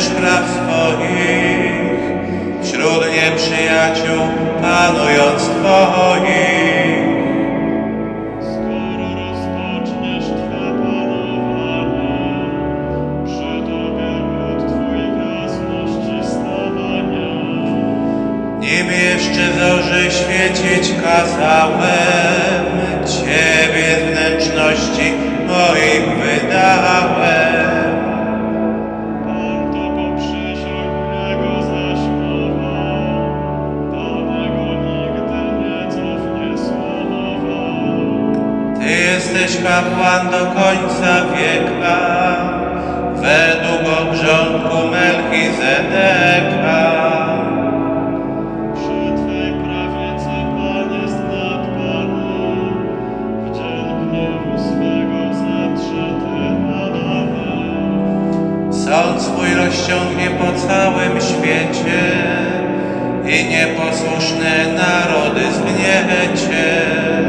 desgraça. Jesteś kapłan do końca wieka, według obrządku Melchizedeka. Sąd swój rozciągnie po całym świecie i nieposłuszne narody zgniecie.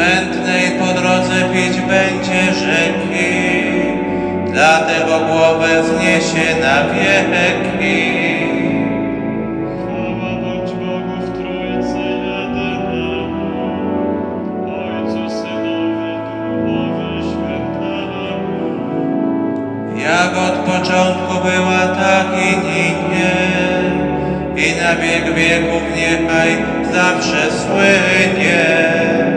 Mętnej po drodze pić będzie rzeki, dlatego głowę zniesie na wieki. Jak od początku była, tak i nie, i na wiek wieków niechaj zawsze słynie.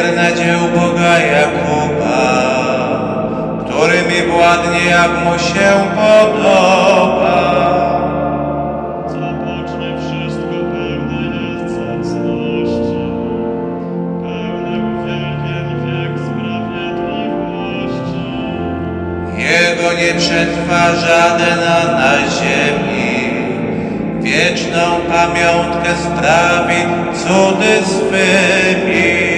Niezmierna dzieł Boga Jakuba, który mi władnie jak mu się podoba. Jego nie przetrwa żadna na ziemi, wieczną pamiątkę sprawi cudy swymi.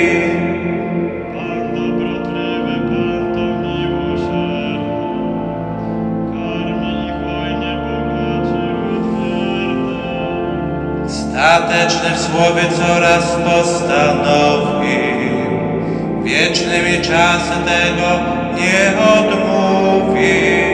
Stateczny w słowie coraz postanowił, wiecznymi czasy tego nie odmówił.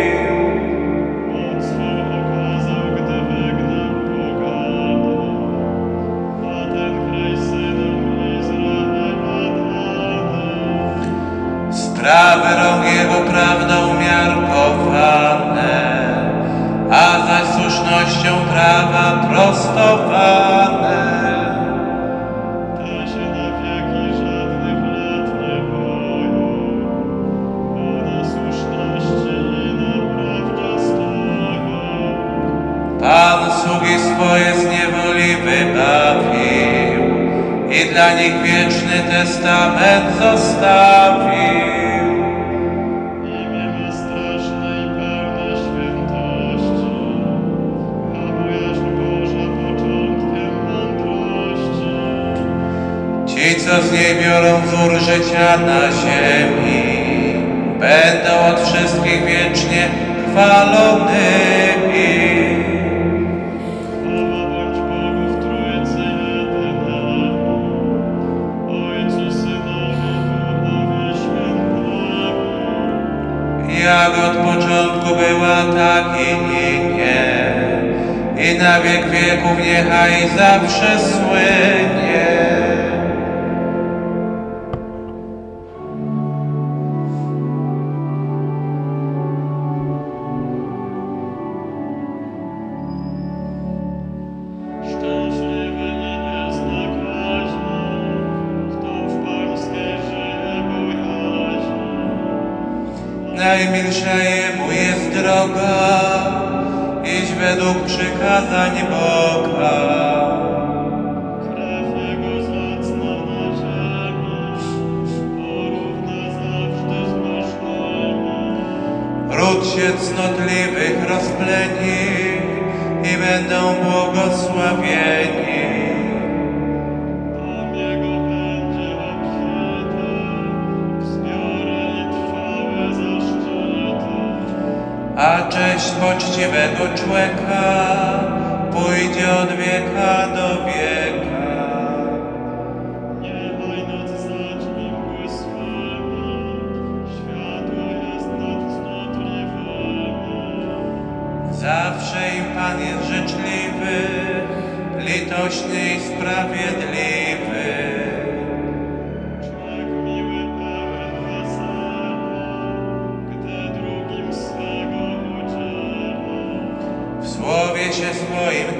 Swoje z niewoli wybawił i dla nich wieczny testament zostawił. Imię ma straszne i pełne świętości, a bojaźń Boża początkiem mądrości. Ci, co z niej biorą wzór życia na ziemi, będą od wszystkich wiecznie chwalonymi. Jak od początku była, tak i nie, i na wiek wieków niechaj zawsze słynie. Ród się cnotliwych rozpleni i będą błogosławieni. A cześć poczciwego człowieka pójdzie od wieka do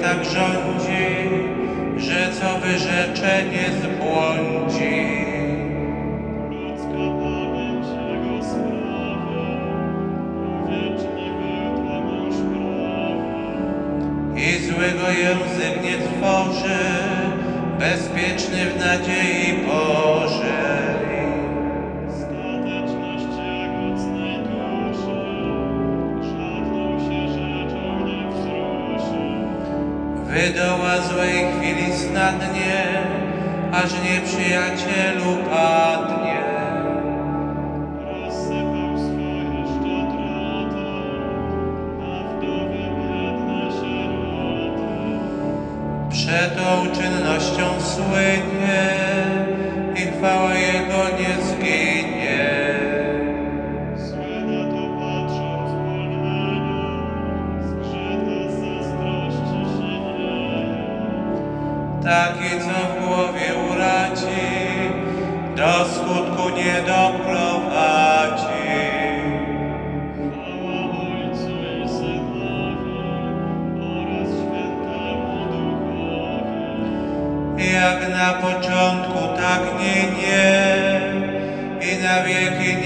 tak rządzi, że co wyrzeczenie zbłądzi.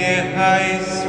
guerra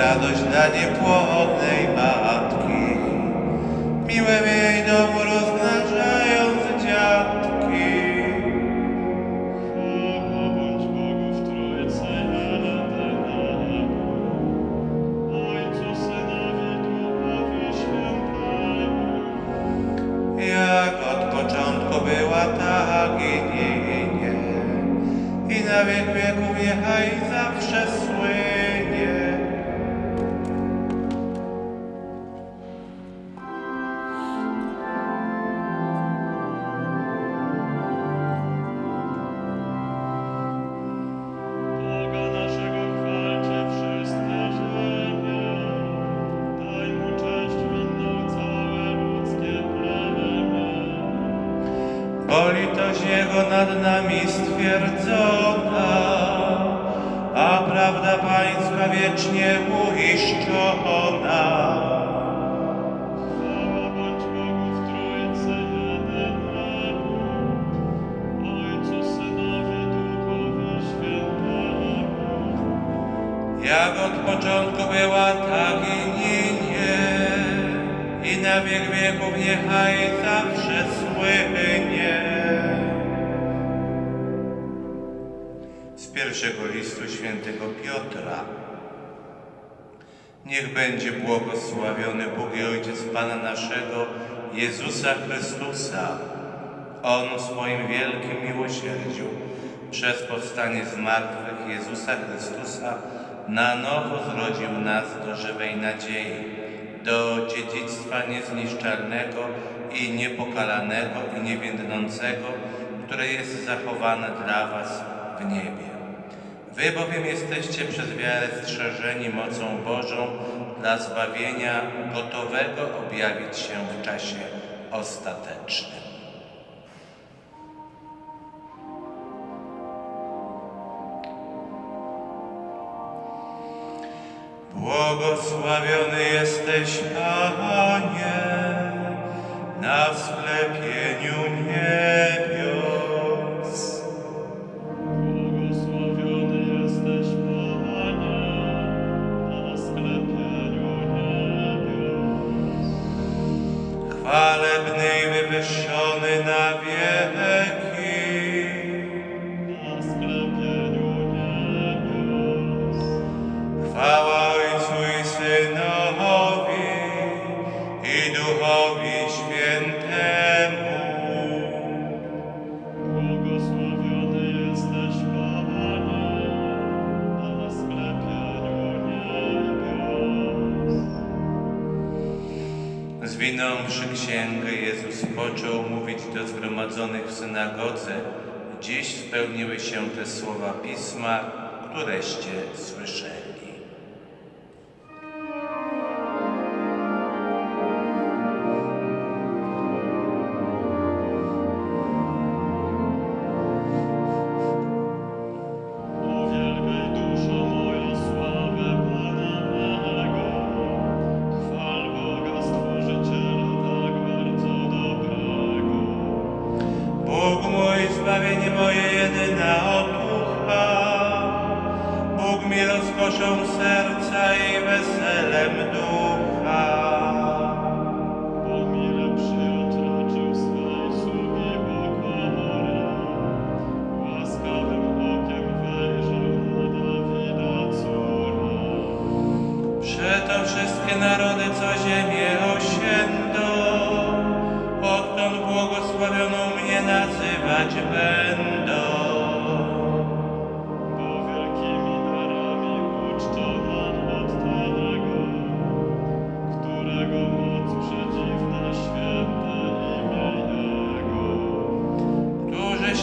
radość dla niepłodnej matki. Miłe miejsce. stwierdzona, a prawda Pańska wiecznie błyszczona. Pierwszego listu świętego Piotra. Niech będzie błogosławiony Bóg i Ojciec Pana naszego, Jezusa Chrystusa. On w swoim wielkim miłosierdziu przez powstanie z martwych Jezusa Chrystusa na nowo zrodził nas do żywej nadziei, do dziedzictwa niezniszczalnego i niepokalanego i niewiędnącego, które jest zachowane dla was w niebie. Wy bowiem jesteście przez wiarę strzeżeni mocą Bożą dla zbawienia gotowego objawić się w czasie ostatecznym. Błogosławiony jesteś, Panie, na sklepieniu księgę, Jezus począł mówić do zgromadzonych w synagodze. Dziś spełniły się te słowa Pisma, któreście słyszeli. Serca i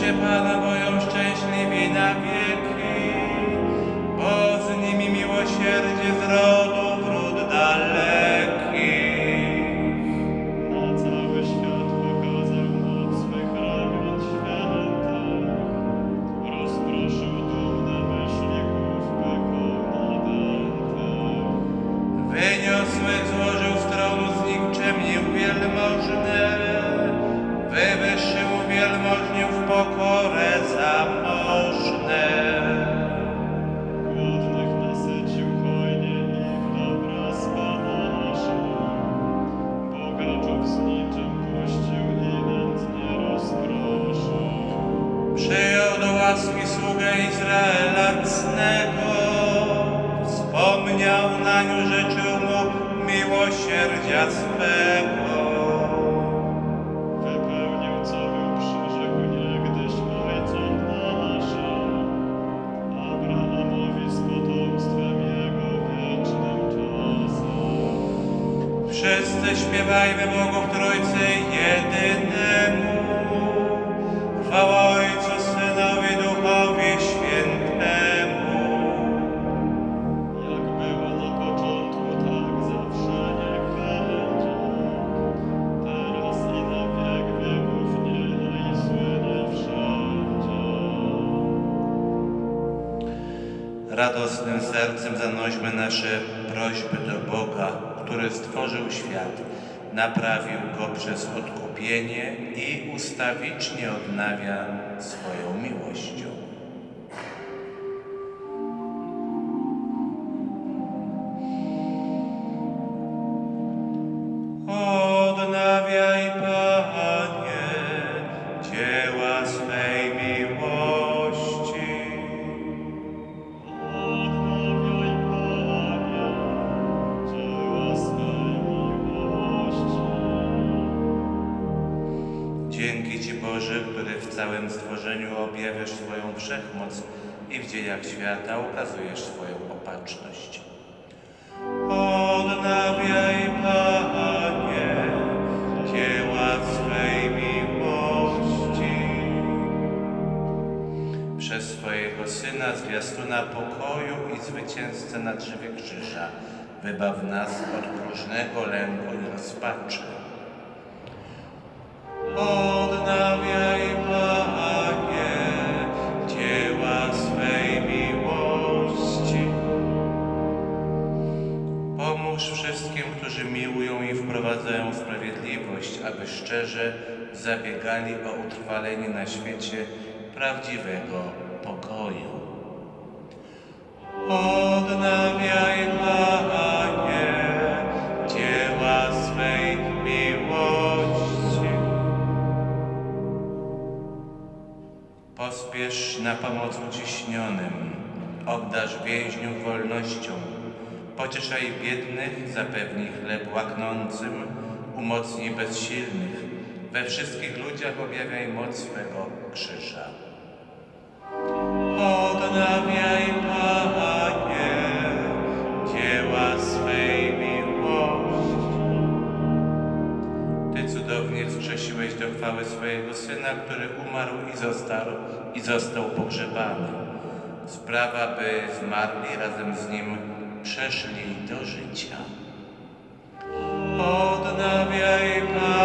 Którzy z niczym rozproszył. Przyjął do łaski sługę Izraela cnego, wspomniał nań, życzył mu miłosierdzia swego. Radosnym sercem zanośmy nasze prośby do Boga, który stworzył świat, naprawił go przez odkupienie i ustawicznie odnawia swoją miłością. Całym stworzeniu objawiasz swoją wszechmoc i w dziejach świata ukazujesz swoją opatrzność. Odnawiaj, Panie, dzieła swej miłości. Przez swojego Syna, zwiastuna pokoju i zwycięzcę na drzewie krzyża, wybaw nas od próżnego lęku i rozpaczy. Odnawiaj, Pomóż wszystkim, którzy miłują i wprowadzają sprawiedliwość, aby szczerze zabiegali o utrwalenie na świecie prawdziwego pokoju. Odnawiaj, Panie, dzieła swej miłości. Pospiesz na pomoc uciśnionym, obdarz więźniów wolnością, pocieszaj biednych, zapewnij chleb łaknącym, umocnij bezsilnych, we wszystkich ludziach objawiaj moc swego krzyża. Odnawiaj, Panie, dzieła swej miłości. Ty cudownie wskrzesiłeś do chwały swojego Syna, który umarł i został, i został pogrzebany. Sprawa, by zmarli razem z Nim przeszli do życia. Odnawiaj, Panie,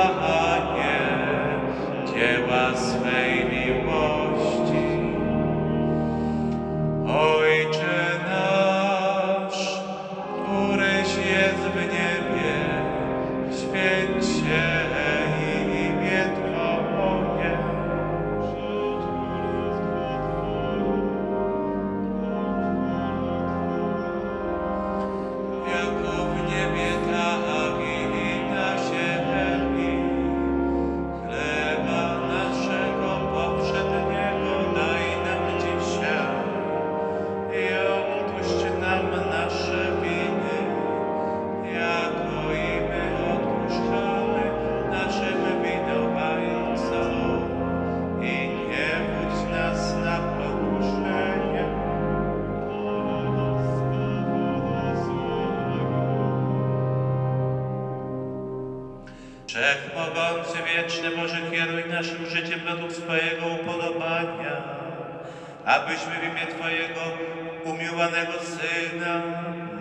umiłowanego Syna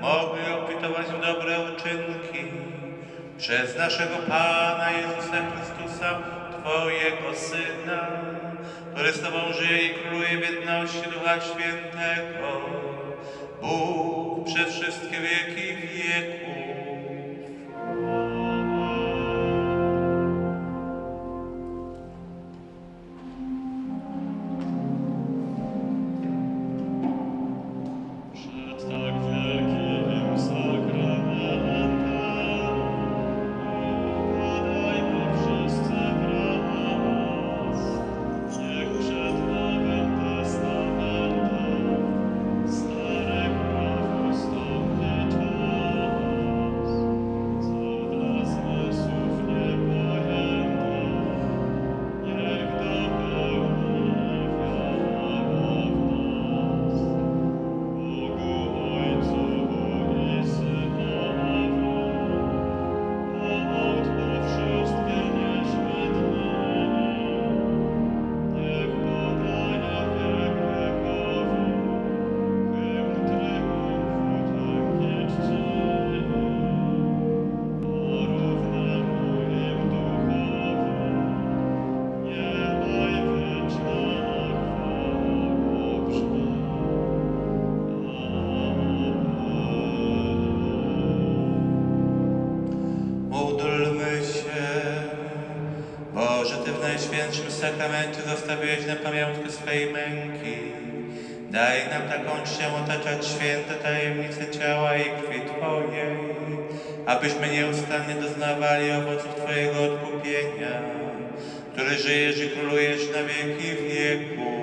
mogli obfitować w dobre uczynki przez naszego Pana Jezusa Chrystusa, Twojego Syna, który z Tobą żyje i króluje w jedności Ducha Świętego, Bóg przez wszystkie wieki wieków. Najświętszym sakramencie zostawiłeś na pamiątkę swej męki. Daj nam taką czcią otaczać święte tajemnice ciała i krwi Twojej, abyśmy nieustannie doznawali owoców Twojego odkupienia, który żyjesz i królujesz na wieki wieków.